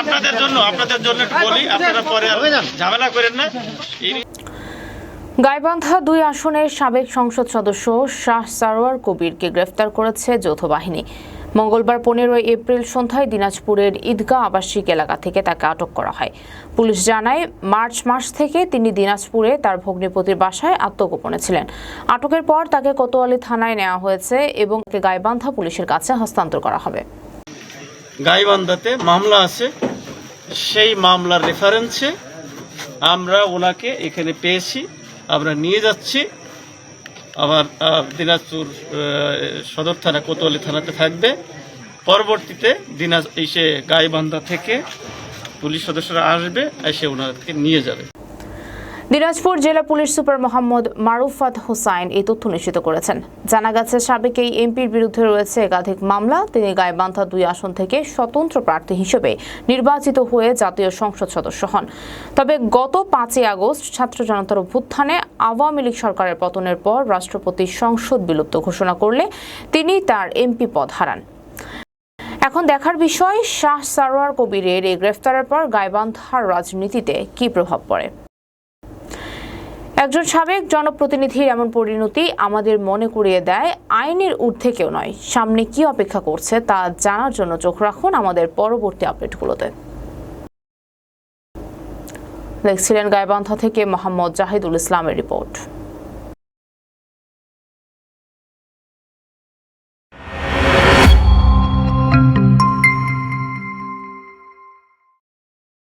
আপনাদের জন্য আপনাদের জন্য একটু বলি, আপনারা পরে ঝামেলা করেন না। গাইবান্ধা দুই আসনের সাবেক সংসদ সদস্য শাহ সারোয়ার কবিরকে গ্রেফতার করেছে যৌথ বাহিনী। মঙ্গলবার পনেরোই এপ্রিল সন্ধ্যায় দিনাজপুরের ঈদগাহ আবাসিক এলাকা থেকে তাকে আটক করা হয়। পুলিশ জানায়, মার্চ মাস থেকে তিনি দিনাজপুরে তার ভগ্নিপতির বাসায় আত্মগোপনে ছিলেন। আটকের পর তাকে কোতোয়ালি থানায় নেওয়া হয়েছে এবং গাইবান্ধা পুলিশের কাছে হস্তান্তর করা হবে। গাইবান্ধাতে মামলা আছে। সেই মামলার রেফারেন্সে আমরা ওনাকে এখানে পেয়েছি। আমরা নিয়ে যাচ্ছি। আবার দিনাজপুর সদর থানা, কোতোয়ালি থানাতে থাকবে। পরবর্তীতে দিনাজ এসে গাইবান্ধা থেকে পুলিশ সদস্যরা আসবে, এসে ওনাকে নিয়ে যাবে। দিনাজপুর জেলা পুলিশ সুপার মোহাম্মদ মারুফাত হোসাইন এই তথ্য নিশ্চিত করেছেন। জানা গেছে, সাবেক এই এমপির বিরুদ্ধে রয়েছে একাধিক মামলা। তিনি গাইবান্ধা দুই আসন থেকে স্বতন্ত্র প্রার্থী হিসেবে নির্বাচিত হয়ে জাতীয় সংসদ সদস্য হন। তবে গত পাঁচই আগস্ট ছাত্র জনতার অভ্যুত্থানে আওয়ামী লীগ সরকারের পতনের পর রাষ্ট্রপতি সংসদ বিলুপ্ত ঘোষণা করলে তিনি তার এমপি পদ হারান। এখন দেখার বিষয়, শাহ সারোয়ার কবিরের এই গ্রেফতারের পর গাইবান্ধার রাজনীতিতে কি প্রভাব পড়ে? একজন সাবেক জনপ্রতিনিধির এমন পরিণতি আমাদের মনে করিয়ে দেয়, আইনের ঊর্ধ্বে কেউ নয়। সামনে কি অপেক্ষা করছে তা জানার জন্য চোখ রাখুন আমাদের পরবর্তী আপডেটগুলোতে। দেখছিলেন গাইবান্ধা থেকে মোহাম্মদ জাহিদুল ইসলামের রিপোর্ট।